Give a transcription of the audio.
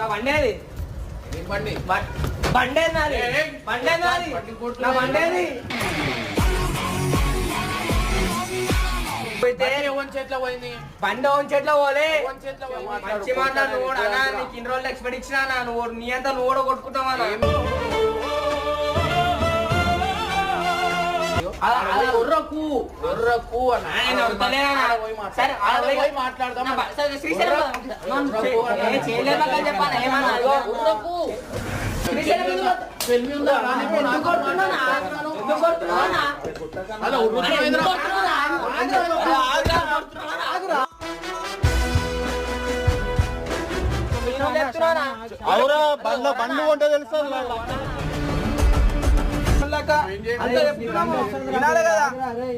నా బండి నాది? నాది. నా ఓన్ చెట్లో పోలే? మంచి మాట నువ్వు అన్నా నీకు ఇన్ని రోజులు ఎక్స్పెక్ట్ ఇచ్చినా నా నువ్వు నీ అంతా నువ్వు కూడా కొట్టుకుంటావా ఇగో, ఒర్రకు శ్రీశైలం ఎందుకు వద్ద- పెళ్ళి ఉందా? రాని పో, ఎందుకు నాకు కొడుతున్నానా? మాట్లాడుతున్నాను. ఎందుకు కొడుతున్నానా? అలా ఒర్రకు అరే, ఎందుకు పోయిందిరా. కొడుతున్నానా? అరే, చేయాలి? అంతే చెప్తున్నాము. వినాలి కదా అరే,